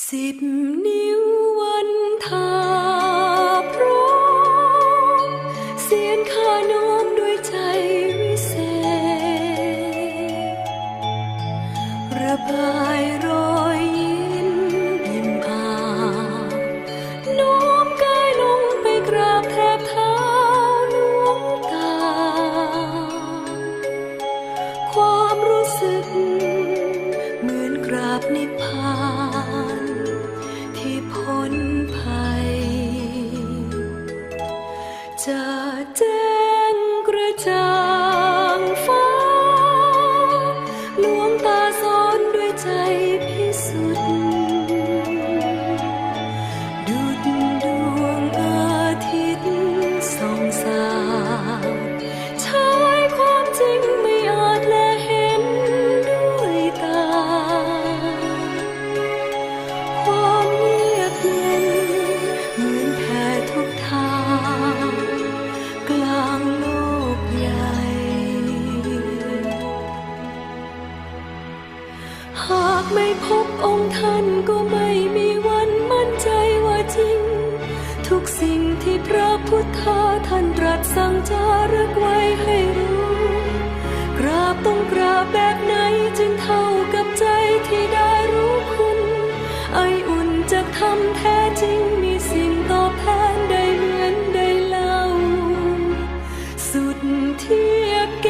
สิบนิ้ววันทาพร้อมเสียนข้าน้อมด้วยใจวิเศษ ระบายรอยยิ้มยิ้มอาน้อมกายลงไปกราบแทบเท้าหลวงตา ความรู้สึกเหมือนกราบนิพพาน จะากไม่พบองค์ท่านก็ไม่มีวันมั่นใจว่าจริง ทุกสิ่งที่พระพุทธาท่านตรัสสั่งจารึกไว้ให้รู้ กราบต้องกราบแบบไหนจึงเท่ากับใจที่ได้รู้คุณ ไออุ่นจะทำแท้จริงมีสิ่งตอบแทนได้เหมือนได้เล่า สุดเทียบแก